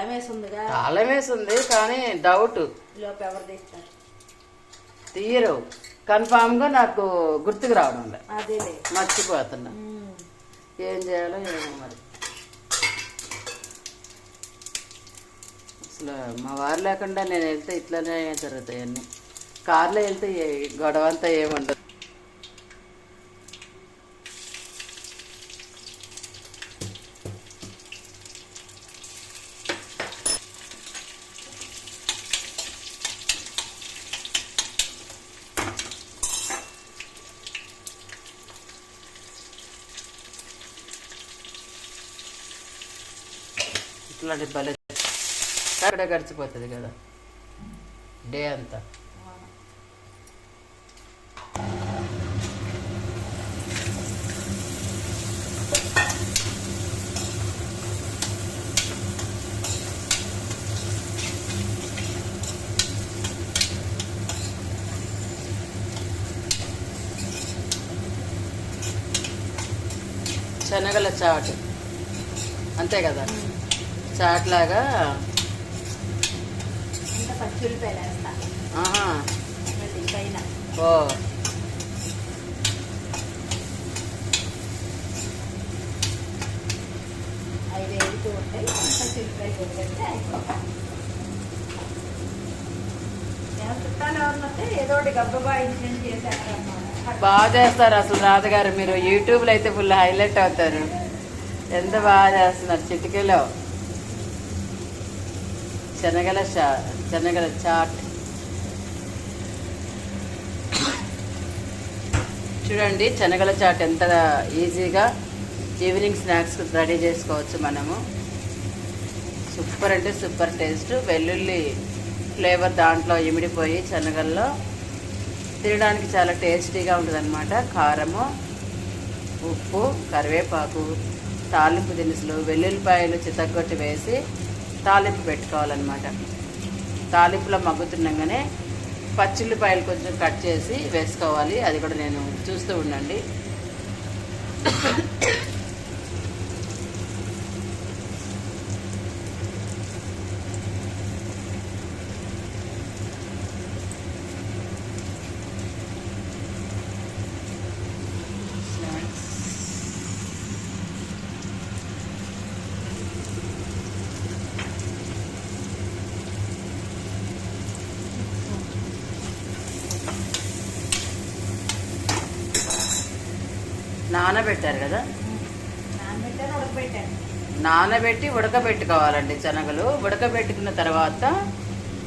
తాళం వేసి ఉందిగా తాళం వేసింది కానీ డౌట్ లోపు ఎవరు తీస్తారు తీయరు. కన్ఫామ్గా నాకు గుర్తుకు రావడం లేదు. అదేలే. మర్చిపోతున్నా. ఏం చేయాలో ఏమో మరి. అసలు మా వారు లేకుండా నేను వెళ్తే ఇట్లానే జరుగుతాయి అన్నీ. కార్లో వెళ్తే గొడవ అంతా ఏముండదు. ఇట్లాంటి భలే అక్కడ గడిచిపోతుంది కదా. డే అంతా. శనగల చాటు. అంతే కదా. చాట్ లాగా. ఇంకా పచ్చి ఉల్లిపాయలు వేస్తా. ఆహా. మళ్ళీ పైన ఓ. అవి వేగుతూ ఉంటాయి. అయిపోతాయి. బాగా చేస్తారు అసలు రాధగారు మీరు యూట్యూబ్లో అయితే ఫుల్ హైలైట్ అవుతారు. ఎంత బాగా చేస్తున్నారు చిటికీలో. శనగల శనగల చాట్. చూడండి శనగల చాట్ ఎంత ఈజీగా ఈవినింగ్ స్నాక్స్ రెడీ చేసుకోవచ్చు మనము. సూపర్ అంటే సూపర్ టేస్ట్. వెల్లుల్లి ఫ్లేవర్ దాంట్లో ఇమిడిపోయి శనగల్లో తినడానికి చాలా టేస్టీగా ఉంటుందన్నమాట. కారము ఉప్పు కరివేపాకు తాలింపు దినుసులు వెల్లుల్లిపాయలు చితగ్గొట్టి వేసి తాలింపు పెట్టుకోవాలన్నమాట. తాలింపులో మగ్గుతుండగానే పచ్చిల్లిపాయలు కొంచెం కట్ చేసి వేసుకోవాలి. అది కూడా నేను చూస్తూ ఉండండి. నానబెట్టారు కదా? నానబెట్టి ఉడకబెట్టుకోవాలండి శనగలు. ఉడకబెట్టుకున్న తర్వాత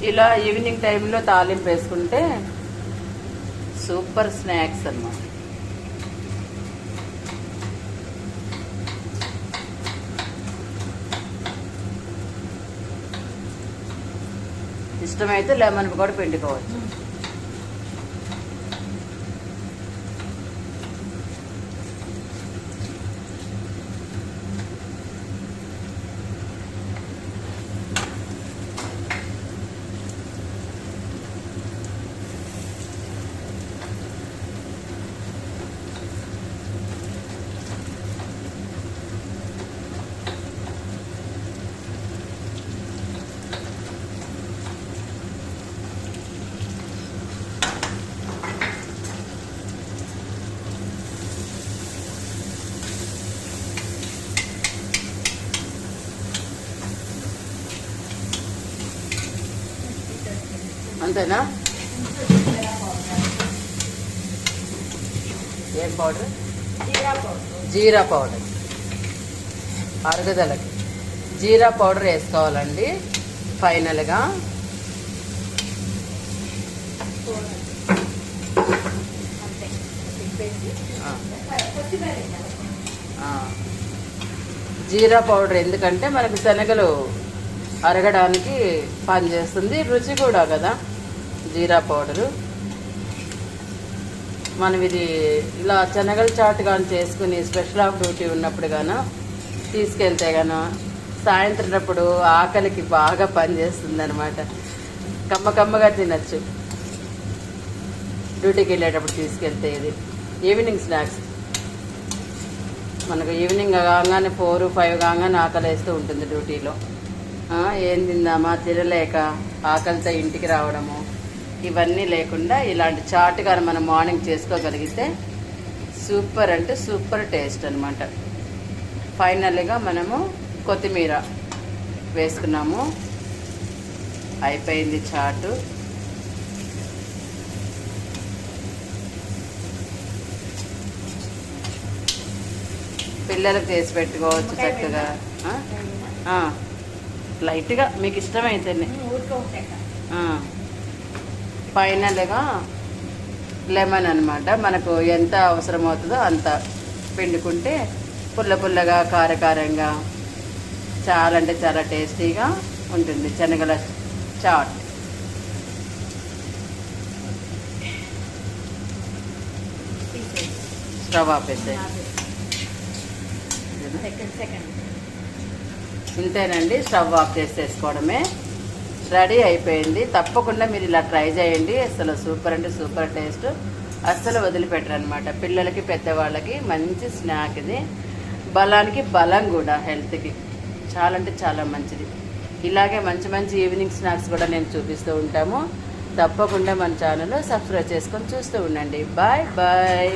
ఇలా ఈవినింగ్ టైంలో తాలింపు వేసుకుంటే సూపర్ స్నాక్స్ అన్నమాట. ఇష్టమైతే లెమన్ కూడా పిండుకోవచ్చు. అంతేనా? ఏం పౌడర్? జీరా పౌడర్. అరుగుదలకి. జీరా పౌడర్ వేసుకోవాలండి. ఫైనల్గా. జీరా పౌడర్ ఎందుకంటే మనకి శనగలు అరగడానికి పనిచేస్తుంది. రుచి కూడా కదా. జీరా పౌడరు. మనం ఇది ఇలా శనగల చాట్ కానీ చేసుకుని స్పెషల్ ఆఫ్ డ్యూటీ ఉన్నప్పుడు గాను తీసుకెళ్తే గాను సాయంత్రం అప్పుడు ఆకలికి బాగా పనిచేస్తుంది అనమాట కమ్మ కమ్మగా తినచ్చు. డ్యూటీకి వెళ్ళేటప్పుడు తీసుకెళ్తే ఇది. ఈవినింగ్ స్నాక్స్ మనకు ఈవినింగ్ కాగానే ఫోర్ ఫైవ్ కాగానే ఆకలి వేస్తూ ఉంటుంది డ్యూటీలో. ఏం తిందామా? తినలేక ఆకలితో ఇంటికి రావడము. ఇవన్నీ లేకుండా ఇలాంటి చాట్ కానీ మనం మార్నింగ్ చేసుకోగలిగితే సూపర్ అంటే సూపర్ టేస్ట్ అనమాట ఫైనల్గా మనము కొత్తిమీర వేసుకున్నాము. అయిపోయింది చాటు. పిల్లలకు చేసి పెట్టుకోవచ్చు చక్కగా. లైట్గా మీకు ఇష్టమైతేనే ఫైనల్గా లెమన్ అన్నమాట. మనకు ఎంత అవసరం అవుతుందో అంత పిండుకుంటే పుల్ల పుల్లగా కారకారంగా చాలా అంటే చాలా టేస్టీగా ఉంటుంది. శనగల చాట్. Stove second. ఇంతేనండి. స్టవ్ ఆఫ్ చేసేసుకోవడమే. రెడీ అయిపోయింది. తప్పకుండా మీరు ఇలా ట్రై చేయండి. అసలు సూపర్ అంటే సూపర్ టేస్ట్. అస్సలు వదిలిపెట్టరు అనమాట పిల్లలకి పెద్దవాళ్ళకి మంచి స్నాక్ ఇది. బలానికి బలం కూడా హెల్త్కి. చాలా అంటే చాలా మంచిది. ఇలాగే మంచి మంచి ఈవినింగ్ స్నాక్స్ కూడా నేను చూపిస్తూ ఉంటాము. తప్పకుండా మన ఛానల్ సబ్స్క్రైబ్ చేసుకొని చూస్తూ ఉండండి. Bye bye.